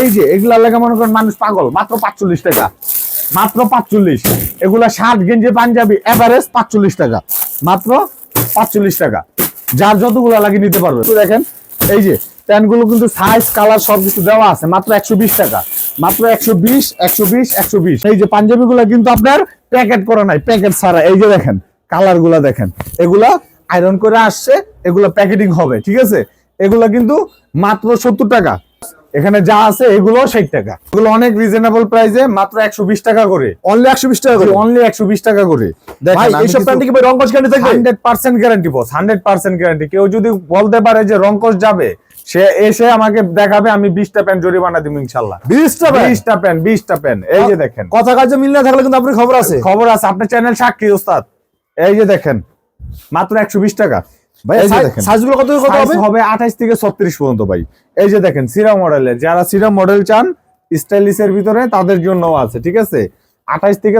এই যে, এগুলা লেগে মনে করেন মানুষ পাগল, মাত্র পাঁচচল্লিশ টাকা। মাত্র পাঁচচল্লিশ। এগুলা শার্ট গেঞ্জি পাঞ্জাবি এভারেজ পাঁচচল্লিশ টাকা। মাত্র পাঁচচল্লিশ টাকা। যার যতগুলো লাগে নিতে পারবে। দেখেন, এই যে, প্যান্টগুলো কিন্তু সাইজ কালার সবকিছু দেওয়া আছে, মাত্র একশো বিশ টাকা। মাত্র একশো বিশ একশো বিশ একশো বিশ। এই যে পাঞ্জাবি গুলা কিন্তু আপনার প্যাকেট করা নাই, প্যাকেট ছাড়া। এই যে দেখেন কালারগুলা দেখেন। এগুলা আয়রন করে আসছে, এগুলো প্যাকেটিং হবে, ঠিক আছে? এগুলা কিন্তু মাত্র সত্তর টাকা। এখানে যা আছে এগুলো ষাট টাকা। এগুলো অনেক রিজনেবল প্রাইসে মাত্র একশো বিশ টাকা করে। অনলি একশো বিশ টাকা করে। অনলি একশো বিশ টাকা করে। ভাই এইসব প্যান্টে কি রং কস গ্যারান্টি থাকবে? Hundred percent guarantee boss hundred percent guarantee কেউ যদি বলতে পারে যে যাবে সে এসে আমাকে দেখাবে আমি বিশটা প্যান্ট জরিমানা দিব ইনশাল্লাহ বিশটা ভাই বিশটা প্যান্ট বিশটা প্যান্ট। এই যে দেখেন। কথা কাজে মিল না থাকলে কিন্তু আপনার খবর আছে। খবর আছে আপনার চ্যানেল সাক্ষী ওস্তাদ। এই যে দেখেন মাত্র একশো বিশ টাকা। ভাই এই যে দেখেন সাইজগুলো কত কত হবে? হবে আঠাইশ থেকে ছত্রিশ পর্যন্ত ভাই। এই যে দেখেন সিরা মডেলের যারা সিরা মডেল চান স্টাইলিশের ভিতরে তাদের জন্য আছে ঠিক আছে? আঠাইশ থেকে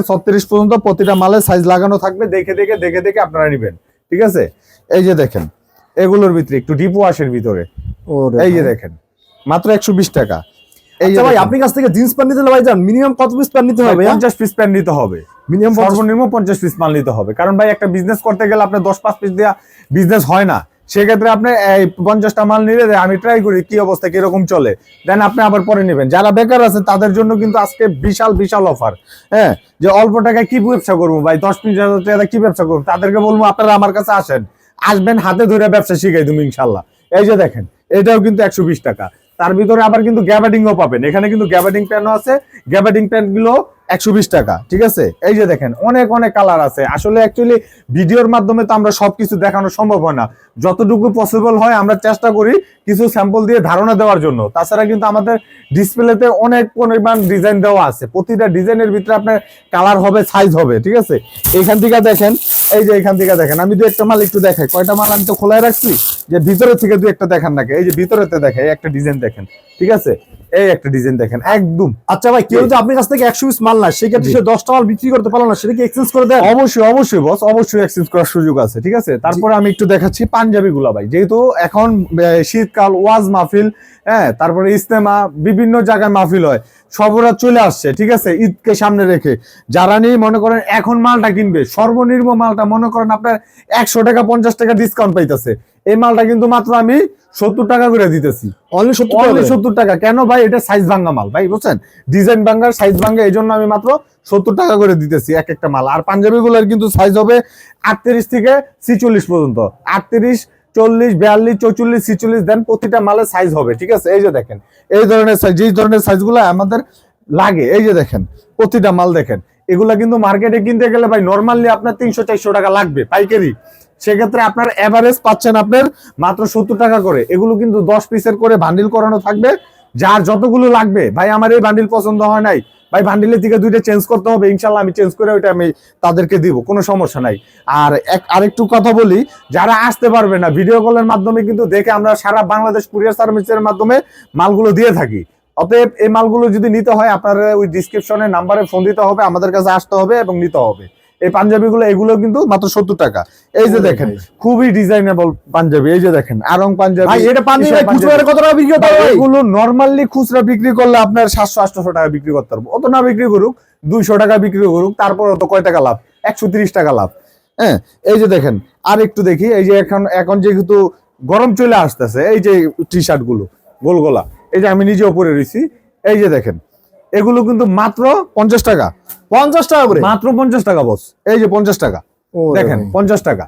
পর্যন্ত প্রতিটা সাইজ লাগানো থাকবে দেখে দেখে দেখে দেখে আপনারা নিবেন ঠিক আছে? এই যে দেখেন এগুলোর ভিতরে একটু ডিপ ওয়াশের ভিতরে। এই যে দেখেন মাত্র একশো বিশ টাকা। এই যে আচ্ছা ভাই আপনি কাছ থেকে জিন্স প্যান্ট নিতে ভাই যান মিনিমাম কত পিস প্যান্ট নিতে হবে পঞ্চাশ পিস প্যান্ট নিতে হবে। মিনিমাম সর্বনিম্ন পঞ্চাশ পিস মাল নিতে হবে। কারণ ভাই, একটা বিজনেস করতে গেলে আপনার দশ, পাঁচ পিস দেওয়া বিজনেস হয় না। সেক্ষেত্রে আপনি এই পঞ্চাশটা মাল নিলে আমি ট্রাই করি কি অবস্থা, কীরকম চলে। দেন আপনি আবার পরে নেবেন। যারা বেকার আছে, তাদের জন্য কিন্তু আজকে বিশাল বিশাল অফার হ্যাঁ যে অল্প টাকায় কি ব্যবসা করব ভাই? দশ পঞ্চাশ হাজার টাকা কি ব্যবসা করব? তাদেরকে বলব, আপনারা আমার কাছে আসেন। আসবেন, হাতে ধরে ব্যবসা শিখাই তুমি ইনশাল্লাহ। এই যে দেখেন, এটাও কিন্তু একশো বিশ টাকা। তার ভিতরে আবার কিন্তু গ্যাবাডিংও পাবেন। এখানে কিন্তু গ্যাবাডিং প্যানও আছে। গ্যাবাডিং প্যান্টগুলো একশো বিশ টাকা, ঠিক আছে? এই যে দেখেন, অনেক অনেক কালার আছে। আসলে অ্যাকচুয়ালি ভিডিওর মাধ্যমে তো আমরা সবকিছু দেখানো সম্ভব হয় না। যতটুকু পসিবল হয়, আমরা চেষ্টা করি কিছু স্যাম্পল দিয়ে ধারণা দেওয়ার জন্য। তাছাড়া কিন্তু আমাদের ডিসপ্লেতে অনেক পরিমাণ ডিজাইন দেওয়া আছে। প্রতিটা ডিজাইনের ভিতরে আপনার কালার হবে সাইজ হবে, ঠিক আছে? এখান থেকে দেখেন, এই যে এখান থেকে দেখেন, আমি দু একটা মাল একটু দেখাই। কয়টা মাল আমি তো খোলাই রাখছি? যে ভিতরে থেকে দু একটা দেখান নাকি? এই যে ভিতরেতে দেখে একটা ডিজাইন দেখেন ঠিক আছে? এই একটা ডিজাইন দেখেন একদম। আচ্ছা ভাই কেউ যদি আপনার কাছ থেকে একশো পিস মাল না সেক্ষেত্রে। সে দশটা মাল বিক্রি করতে পারল না সেটা কি এক্সচেঞ্জ করে দেন অবশ্যই অবশ্যই বস অবশ্যই এক্সচেঞ্জ করার সুযোগ আছে ঠিক আছে? তারপরে আমি একটু দেখাচ্ছি পাঞ্জাবি গুলা ভাই যেহেতু এখন শীতকাল ওয়াজ মাহফিল হ্যাঁ? তারপরে ইস্তেমা বিভিন্ন জায়গায় মাহফিল হয় সবরা চলে আসছে ঠিক আছে? ঈদকে সামনে রেখে যারা নিয়ে মনে করেন এখন মালটা কিনবে সর্বনিম্ন মালটা মনে করেন আপনার একশো টাকা পঞ্চাশ টাকা ডিসকাউন্ট পাইতেছে। এই মালটা কিন্তু মাত্র আমি সত্তর টাকা করে দিতেছি। অনলি সত্তর টাকা কেন ভাই? এটা সাইজ ভাঙ্গা মাল ভাই বুঝছেন? ডিজাইন ভাঙ্গার সাইজ ভাঙ্গা এই জন্য আমি মাত্র সত্তর টাকা করে দিতেছি এক একটা মাল। আর পাঞ্জাবি গুলোর কিন্তু সাইজ হবে আটত্রিশ থেকে ছিচল্লিশ পর্যন্ত। আটত্রিশ চল্লিশ বিয়াল্লিশ চৌচল্লিশ ছিচল্লিশ দেন প্রতিটা মালের সাইজ হবে ঠিক আছে? এই যে দেখেন এই ধরনের সাইজ যেই ধরনের সাইজগুলো আমাদের লাগে এই যে দেখেন প্রতিটা মাল দেখেন। এগুলা কিন্তু মার্কেটে কিনতে গেলে ভাই নর্মালি আপনার তিনশো চারশো টাকা লাগবে পাইকারি। সেক্ষেত্রে আপনার এভারেজ পাচ্ছেন আপনার মাত্র সত্তর টাকা করে। এগুলো কিন্তু দশ পিসের করে বান্ডিল করানো থাকবে। যার যতগুলো লাগবে, ভাই আমার এই বান্ডিল পছন্দ হয় নাই, ভাই বান্ডিলের দিকে দুইটা চেঞ্জ করতে হবে ইনশাল্লাহ আমি চেঞ্জ করে ওইটা আমি তাদেরকে দিব, কোনো সমস্যা নাই। আর এক আরেকটু কথা বলি, যারা আসতে পারবে না ভিডিও কলের মাধ্যমে কিন্তু দেখে আমরা সারা বাংলাদেশ কুরিয়ার সার্ভিসের মাধ্যমে মালগুলো দিয়ে থাকি। অতএব এই মালগুলো যদি নিতে হয়, আপনার ওই ডিসক্রিপশনে নাম্বারে ফোন দিতে হবে, আমাদের কাছে আসতে হবে এবং নিতে হবে। এই পাঞ্জাবিগুলো এগুলো কিন্তু মাত্র সত্তর টাকা। এই যে দেখেন খুবই ডিজাইনেবল পাঞ্জাবি। এই যে দেখেন আরং পাঞ্জাবি এটা ভাই খুচরা কত টাকা বিক্রি করতে? এগুলো নর্মালি খুচরা বিক্রি করলে আপনার সাতশো আটশো টাকা বিক্রি করতে পারব। অত না বিক্রি করুক দুইশো টাকা বিক্রি করুক তারপর তো কয় টাকা লাভ? একশো তিরিশ টাকা লাভ। হ্যাঁ এই যে দেখেন আর একটু দেখি এই যে এখন এখন যেহেতু গরম চলে আসতেছে এই যে টি শার্টগুলো গোলগোলা এই যে আমি নিজেও পরে রয়েছি এই যে দেখেন এগুলো কিন্তু মাত্র পঞ্চাশ টাকা। পঞ্চাশ টাকা করে? মাত্র পঞ্চাশ টাকা বস এই যে পঞ্চাশ টাকা। দেখেন পঞ্চাশ টাকা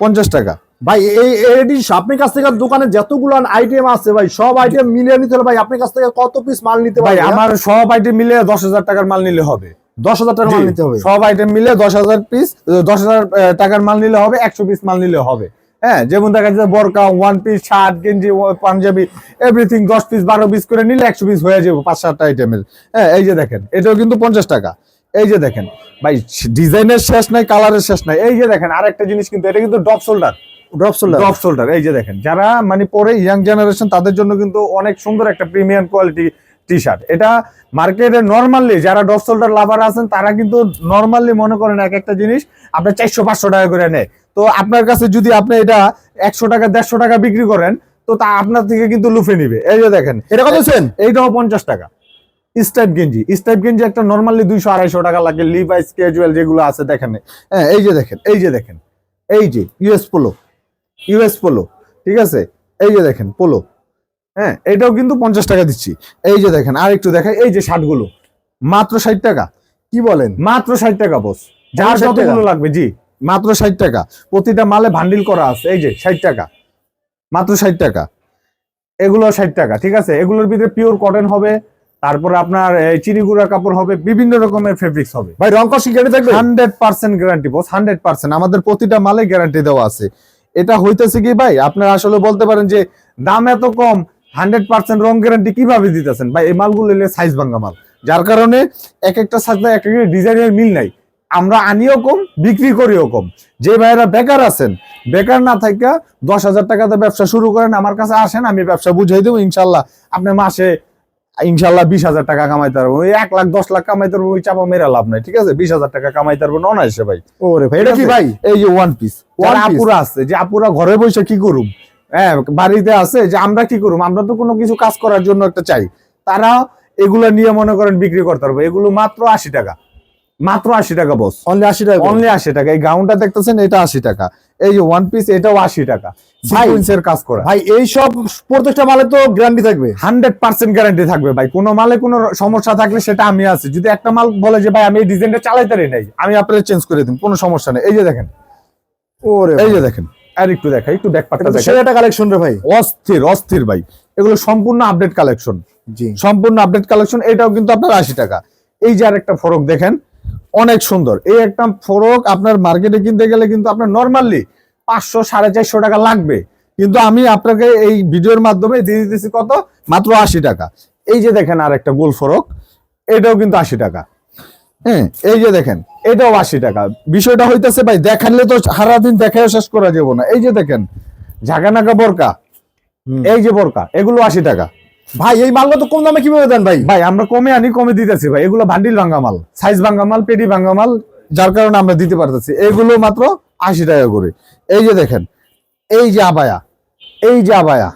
পঞ্চাশ টাকা। ভাই এই এডি আপনার কাছ থেকে দোকানে যতগুলো আইটেম আছে ভাই সব আইটেম মিলিয়ে নিতে হলে ভাই আপনার কাছ থেকে কত পিস মাল নিতে ভাই আমার সব আইটেম মিলে দশ হাজার টাকার মাল নিলে হবে। দশ হাজার টাকা মাল নিতে হবে। সব আইটেম মিলে দশ হাজার পিস দশ হাজার টাকার মাল নিলে হবে একশো পিস মাল নিলে হবে। হ্যাঁ যেমন দেখা যাচ্ছে বরকা ওয়ান পিস শার্ট গেঞ্জি পাঞ্জাবি এভরিথিং দশ পিস বারো পিস করে নিলে একশো পিস হয়ে যাবে পাঁচ সাতটা আইটেমের হ্যাঁ এই যে দেখেন এটাও কিন্তু পঞ্চাশ টাকা। এই যে দেখেন ভাই ডিজাইনের শেষ নাই কালারের শেষ নাই। এই যে দেখেন আরেকটা জিনিস কিন্তু এটা কিন্তু ডপ শোল্ডার ড্রপ এই যে দেখেন যারা মানে পরে ইয়াং জেনারেশন তাদের জন্য কিন্তু অনেক সুন্দর একটা প্রিমিয়াম কোয়ালিটি টি শার্ট এটা মার্কেটে নর্মালি যারা ডপ শোল্ডার লাভার আছেন তারা কিন্তু নর্মালি মনে করেন এক একটা জিনিস আপনার চারশো পাঁচশো টাকা করে নেয়। তো আপনার কাছে যদি আপনি এটা একশো টাকা দেড়শো টাকা বিক্রি করেন তো তা আপনার থেকে কিন্তু লুফে নিবে। এই যে দেখেন। এটা কত দিচ্ছেন এইটাও পঞ্চাশ টাকা। স্টাইপ গেঞ্জি। স্টাইপ গেঞ্জি একটা নর্মালি দুইশো আড়াইশো টাকা লাগে। লিভাইস ক্যাজুয়াল যেগুলো আছে দেখেন। হ্যাঁ এই যে দেখেন এই যে দেখেন। এই যে ইউএস পোলো ইউএস পোলো ঠিক আছে? এই যে দেখেন পোলো হ্যাঁ এটাও কিন্তু পঞ্চাশ টাকা দিচ্ছি। এই যে দেখেন আর একটু দেখেন এই যে শার্টগুলো। মাত্র ষাট টাকা। কি বলেন? মাত্র ষাট টাকা বস যার 60 টাকা? যতগুলো লাগবে জি। মাত্র ষাট টাকা। প্রতিটা মালে ভান্ডিল করা আছে। এই যে ষাট টাকা। মাত্র ষাট টাকা। এগুলো ষাট টাকা ঠিক আছে? এগুলোর ভিতরে পিওর কটন হবে তারপরে আপনার এই চিনিগুড়া কাপড় হবে বিভিন্ন রকমের ফেব্রিক্স হবে। ভাই রং কষি থাকবে? Hundred percent guarantee boss hundred percent. আমাদের প্রতিটা মালে গ্যারান্টি দেওয়া আছে। এটা হইতেছে কি ভাই আপনারা আসলে বলতে পারেন যে দাম এত কম হান্ড্রেড পার্সেন্ট রং গ্যারান্টি কীভাবে দিতেছেন? ভাই এই মালগুলো সাইজ ভাঙ্গা মাল। যার কারণে এক একটা সাথে এক একটা ডিজাইনের মিল নাই। আমরা আনিও কম বিক্রি করিও কম। যে ভাইয়েরা বেকার আছেন বেকার না থাকা দশ হাজার টাকাতে ব্যবসা শুরু করেন আমার কাছে আসেন আমি ব্যবসা বুঝাই দেবো ইনশাল্লাহ আপনি মাসে ইনশাল্লাহ বিশ হাজার টাকা কামাইতে পারব। ওই এক লাখ দশ লাখ কামাইতে পারব ওই চাপা মেরা লাভ নাই ঠিক আছে? বিশ হাজার টাকা কামাইতে পারব এসে ভাই। ওরে ভাই এটা কি ভাই? এই যে ওয়ান পিস? আপুরা আছে যে আপুরা ঘরে বসে কি করুম? হ্যাঁ বাড়িতে আছে যে আমরা কি করুম? আমরা তো কোনো কিছু কাজ করার জন্য একটা চাই। তারা এগুলো নিয়ে মনে করেন বিক্রি করতে পারব। এগুলো মাত্র আশি টাকা। মাত্র আশি টাকা বস অনলি আশি টাকা। অনলি আশি টাকা। এই গাউনটা দেখতেছেন এটা আশি টাকা। এই যে ওয়ান পিস এটাও আশি টাকা। সিকোয়েন্সের কাজ করা। ভাই এই সব প্রত্যেকটা মালে তো গ্যারান্টি থাকবে। হান্ড্রেড পার্সেন্ট গ্যারান্টি থাকবে ভাই। কোনো মালে কোনো সমস্যা থাকলে সেটা আমি আছি। যদি একটা মাল বলে যে ভাই আমি এই ডিজাইনটা চালাইতে নাই আমি আপনাদের চেঞ্জ করে দিন কোনো সমস্যা নেই। এই যে দেখেন। ওরে এই যে দেখেন। আর একটু দেখাই একটু ব্যাক পার্টটা দেখেন সেটা একটা কালেকশন রে ভাই। অস্থির অস্থির ভাই। এগুলো সম্পূর্ণ আপডেট কালেকশন জি। সম্পূর্ণ আপডেট কালেকশন এটাও কিন্তু আপনার আশি টাকা। এই যে আরেকটা ফরক দেখেন অনেক সুন্দর। এই একটা ফরক আপনার মার্কেটে কিনতে গেলে কিন্তু আপনার নর্মালি পাঁচশো সাড়ে চারশো টাকা লাগবে। কিন্তু আমি আপনাকে এই ভিডিওর মাধ্যমে দিয়ে দিতেছি কত? মাত্র আশি টাকা। এই যে দেখেন আর একটা গোল ফরক এটাও কিন্তু আশি টাকা। হ্যাঁ এই যে দেখেন এটাও আশি টাকা। বিষয়টা হইতেছে ভাই দেখালে তো সারাদিন দেখাও শেষ করা যাব না। এই যে দেখেন ঝাঁকানাকা বোরকা। এই যে বোরকা এগুলো আশি টাকা। ভাই এই মালগুলো তো কম দামে কীভাবে দেন ভাই? ভাই আমরা কমে আনি কমে দিতেছি ভাই। এগুলো ভান্ডিল ভাঙ্গা মাল সাইজ ভাঙ্গা মাল পেটি ভাঙ্গা মাল যার কারণে আমরা দিতে পারতেছি। এগুলো মাত্র আশি টাকা করে। এই যে দেখেন এই যে আবায়া এই যে আবায়া।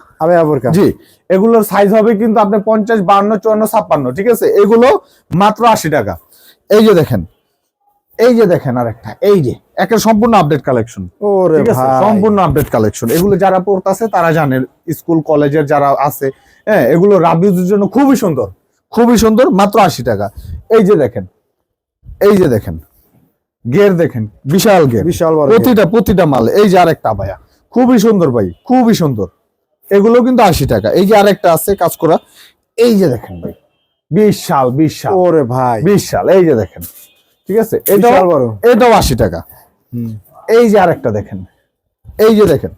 কা জি এগুলোর সাইজ হবে কিন্তু আপনার পঞ্চাশ বান্ন চুয়ান্ন ছাপ্পান্ন ঠিক আছে? এগুলো মাত্র আশি টাকা। এই যে দেখেন এই যে দেখেন আরেকটা এই যে একটা সম্পূর্ণ আপডেট কালেকশন ওরে সম্পূর্ণ আপডেট কালেকশন এগুলো যারা পড়তেছে তারা জানে স্কুল কলেজের যারা আছে হ্যাঁ এগুলো রাবিউজের জন্য খুবই সুন্দর খুবই সুন্দর মাত্র আশি টাকা। এই যে দেখেন এই যে দেখেন গের দেখেন বিশাল গের বিশাল প্রতিটা প্রতিটা মাল এই যে আরেকটা ভাইয়া খুবই সুন্দর ভাই খুবই সুন্দর। এগুলো কিন্তু আশি টাকা। এই যে আরেকটা আছে কাজ করা এই যে দেখেন ভাই বিশাল বিশাল। ওরে ভাই। বিশাল এই যে দেখেন। ঠিক আছে? এটাও বড় এটাও আশি টাকা। এই যে আরেকটা দেখেন। এই যে দেখেন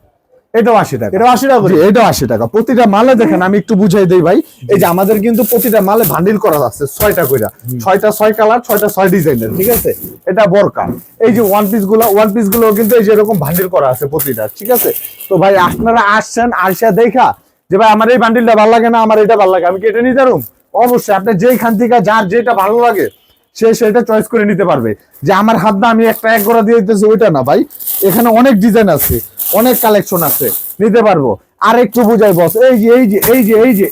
এটাও আশি টাকা। এটা আশি টাকা এটাও আশি টাকা। প্রতিটা মালে দেখেন আমি একটু বুঝাই দেই ভাই। এই যে আমাদের কিন্তু প্রতিটা মালে ভান্ডিল করা আছে ছয়টা কইরা। ছয়টা ছয় কালার ছয়টা ছয় ডিজাইনের ঠিক আছে? এটা বরকা। এই যে ওয়ান পিসগুলো ওয়ান পিসগুলো কিন্তু এই যে এরকম ভান্ডিল করা আছে প্রতিটা ঠিক আছে? তো ভাই আপনারা আসছেন আসা দেখা যে ভাই আমার এই বান্ডিলটা ভালো লাগে না আমার এটা ভালো লাগে। আমি কি এটা নিতে পারুম? অবশ্যই আপনি যেইখান থেকে যার যেটা ভালো লাগে সে সেটা চয়েস করে নিতে পারবে। যে আমার হাত না আমি একটা এক গোড়া দিয়ে দিতেছি, ওইটা না ভাই। এখানে অনেক ডিজাইন আছে, অনেক কালেকশন আছে, নিতে পারব। আর একটু বুঝাই বস এই যে এই যে এই যে এই যে।